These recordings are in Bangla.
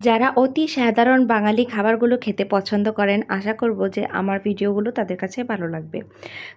যারা অতি সাধারণ বাঙালি খাবারগুলো খেতে পছন্দ করেন, আশা করব যে আমার ভিডিওগুলো তাদের কাছে ভালো লাগবে।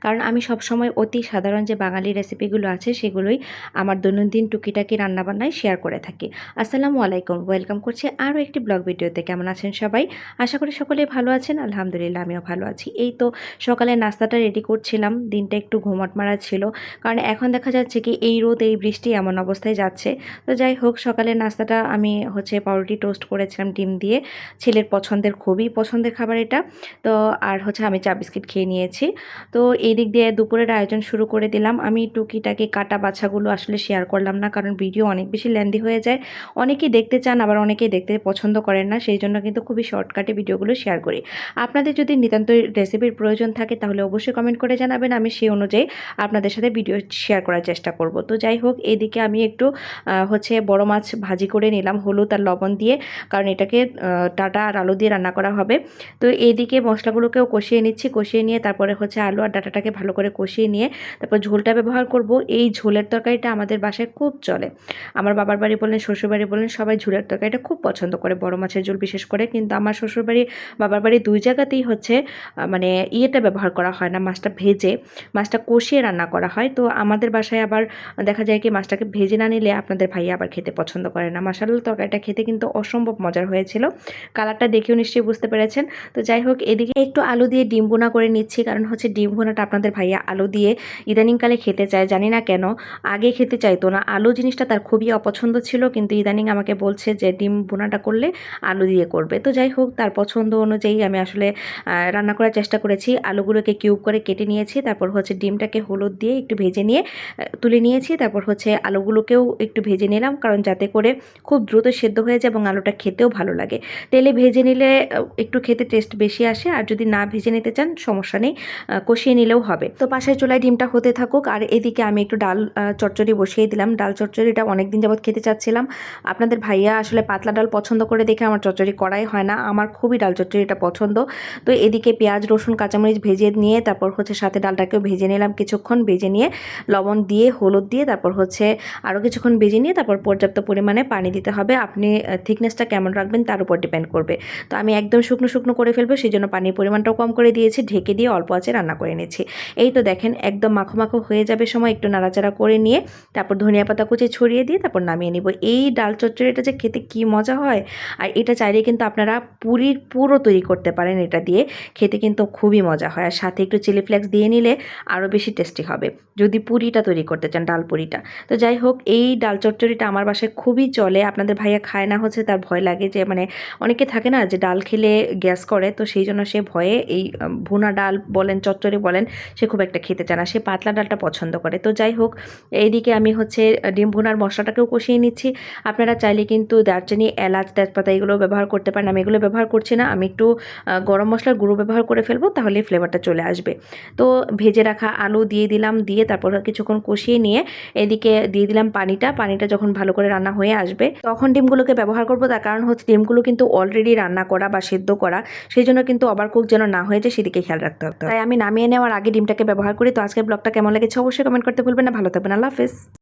কারণ আমি সবসময় অতি সাধারণ যে বাঙালি রেসিপিগুলো আছে, সেগুলোই আমার দৈনন্দিন টুকিটাকি রান্নাবান্নায় শেয়ার করে থাকি। আসসালামু আলাইকুম, ওয়েলকাম করছি আরও একটি ব্লগ ভিডিওতে। কেমন আছেন সবাই? আশা করি সকলেই ভালো আছেন, আলহামদুলিল্লাহ আমিও ভালো আছি। এই তো সকালে নাস্তাটা রেডি করছিলাম, দিনটা একটু ঘুমট মারা ছিল। কারণ এখন দেখা যাচ্ছে কি, এই রোদ, এই বৃষ্টি এমন অবস্থায় যাচ্ছে। তো যাই হোক, সকালের নাস্তাটা আমি হচ্ছে পাউরুটি টোস্ট করেছিলাম ডিম দিয়ে। ছেলের পছন্দের খুবই পছন্দের খাবার এটা। তো আর হচ্ছে আমি চা বিস্কিট খেয়ে নিয়েছি। তো এই দিক দিয়ে দুপুরের আয়োজন শুরু করে দিলাম। আমি টুকিটাকি কাটা বাছাগুলো আসলে শেয়ার করলাম না, কারণ ভিডিও অনেক বেশি লেন্দি হয়ে যায়। অনেকেই দেখতে চান, আবার অনেকেই দেখতে পছন্দ করেন না, সেই জন্য কিন্তু খুবই শর্টকাটে ভিডিওগুলো শেয়ার করি। আপনাদের যদি নিতান্ত রেসিপির প্রয়োজন থাকে, তাহলে অবশ্যই কমেন্ট করে জানাবেন। আমি সেই অনুযায়ী আপনাদের সাথে ভিডিও শেয়ার করার চেষ্টা করব। তো যাই হোক, এদিকে আমি একটু হচ্ছে বড় মাছ ভাজি করে নিলাম, হলুদ আর লবণ দিয়ে। কারণ এটাকে ডাটা আর আলু দিয়ে রান্না করা হবে। তো এইদিকে মশলাগুলোকেও কষিয়ে নিচ্ছি, কষিয়ে নিয়ে তারপরে হচ্ছে আলু আর ডাটাটাকে ভালো করে কষিয়ে নিয়ে তারপর ঝোলটা ব্যবহার করব। এই ঝোলের তরকারিটা আমাদের বাসায় খুব চলে। আমার বাবার বাড়ি বলেন শ্বশুর বাড়ি বলেন, সবাই ঝোলের তরকারিটা খুব পছন্দ করে, বড় মাছের ঝোল বিশেষ করে। কিন্তু আমার শ্বশুর বাড়ি বাবার বাড়ি দুই জায়গাতেই হচ্ছে মানে ইয়েটা ব্যবহার করা হয় না, মাছটা ভেজে, মাছটা কষিয়ে রান্না করা হয়। তো আমাদের বাসায় আবার দেখা যায় কি, মাছটাকে ভেজে না নিলে আপনাদের ভাই আবার খেতে পছন্দ করে না। মাসাল্লাহ তরকারিটা খেতে কিন্তু অসম্ভব মজার হয়েছিল। কালারটা দেখেও নিশ্চয়ই বুঝতে পেরেছেন। তো যাই হোক, এদিকে একটু আলু দিয়ে ডিম বোনা করে নিচ্ছি। কারণ হচ্ছে ডিম বোনাটা আপনাদের ভাইয়া আলু দিয়ে ইদানিংকালে খেতে চায়, জানি না কেন। আগে খেতে চাইতো না। আলু জিনিসটা তার খুবই অপছন্দ ছিল, কিন্তু ইদানিং আমাকে বলছে যে ডিম বোনাটা করলে আলু দিয়ে করবে। তো যাই হোক, তার পছন্দ অনুযায়ী আমি আসলে রান্না করার চেষ্টা করেছি। আলুগুলোকে কিউব করে কেটে নিয়েছি। তারপর হচ্ছে ডিমটাকে হলুদ দিয়ে একটু ভেজে নিয়ে তুলে নিয়েছি। তারপর হচ্ছে আলুগুলোকেও একটু ভেজে নিলাম। কারণ যাতে করে খুব দ্রুত সেদ্ধ হয়ে যায় এবং আলুটা খেতেও ভালো লাগে। তেলে ভেজে নিলে একটু খেতে টেস্ট বেশি আসে, আর যদি না ভেজে নিতে চান, সমস্যা নেই কষিয়ে নিলেও হবে। তো পাশের চুলায় ডিমটা হতে থাকুক, আর এদিকে আমি একটু ডাল চচ্চড়ি বসিয়ে দিলাম। ডাল চচ্চড়িটা অনেক দিন যাবত খেতে চাচ্ছিলাম। আপনাদের ভাইয়া আসলে পাতলা ডাল পছন্দ করে দেখে আমার চচ্চড়ি করাই হয় না, আমার খুবই ডাল চচ্চড়িটা পছন্দ। তো এদিকে পেঁয়াজ, রসুন, কাঁচামরিচ ভেজে নিয়ে, তারপর হচ্ছে সাথে ডালটাকেও ভেজে নিলাম কিছুক্ষণ। ভেজে নিয়ে লবণ দিয়ে, হলুদ দিয়ে, তারপর হচ্ছে আরও কিছুক্ষণ ভেজে নিয়ে, তারপর পর্যাপ্ত পরিমাণে পানি দিতে হবে। আপনি থিকনেসটা কেমন রাখবেন তার উপর ডিপেন্ড করবে। তো আমি একদম শুকনো শুকনো করে ফেলব সেই জন্য পানির পরিমাণটাও কম করে দিয়েছি, ঢেকে দিয়ে অল্প আঁচে রান্না করে নিচ্ছি। এই তো দেখেন, একদম মাখো মাখো হয়ে যাবে সময়, একটু নাড়াচাড়া করে নিয়ে তারপর ধনিয়া পাতা কুচি ছড়িয়ে দিয়ে তারপর নামিয়ে নিব। এই ডাল চচ্চড়িটা যে খেতে কি মজা হয়, আর এটা চাইলে কিন্তু আপনারা পুরীর পুরো তৈরি করতে পারেন এটা দিয়ে। খেতে কিন্তু খুবই মজা হয়, আর সাথে একটু চিলি ফ্লেক্স দিয়ে নিলে আরও বেশি টেস্টি হবে, যদি পুরিটা তৈরি করতে চান, ডাল পুরিটা। তো যাই হোক, এই ডাল চচ্চড়িটা আমার বাসায় খুবই চলে, আপনাদের ভাইয়া খায় না হচ্ছে, তার ভয় লাগে যে মানে অনেকে থাকে না যে, ডাল খেলে গ্যাস করে, তো সেই জন্য সে ভয়ে এই ভুনা ডাল বলেন, চচ্চড়ি বলেন, সে খুব একটা খেতে চায় না। সে পাতলা ডালটা পছন্দ করে। তো যাই হোক, এইদিকে আমি হচ্ছে ডিম ভুনার মশলাটাকেও কষিয়ে নিচ্ছি। আপনারা চাইলে কিন্তু দারচিনি, এলাচ, তেজপাতা এগুলো ব্যবহার করতে পারেন। আমি এগুলো ব্যবহার করছি না। আমি একটু গরম মশলার গুঁড়ো ব্যবহার করে ফেলব, তাহলে ফ্লেভারটা চলে আসবে। তো ভেজে রাখা আলু দিয়ে দিলাম, দিয়ে তারপর কিছুক্ষণ কষিয়ে নিয়ে এদিকে দিয়ে দিলাম পানিটা। পানিটা যখন ভালো করে রান্না হয়ে আসবে, তখন ডিমগুলোকে ব্যবহার করব তার কারণ হচ্ছে ডিমগুলো কিন্তু অলরেডি রান্না করা বা সেদ্ধ করা, সেই জন্য কিন্তু ওভার কুক যেন না হয়ে যায় সেদিকে খেয়াল রাখতে হবে। তাই আমি নামিয়ে নেওয়ার আগে ডিমটাকে ব্যবহার করি। তো আজকের ব্লগটা কেমন লেগেছে অবশ্যই কমেন্ট করতে ভুলবেন না। ভালো থাকবেন। আল্লাহ হাফেজ।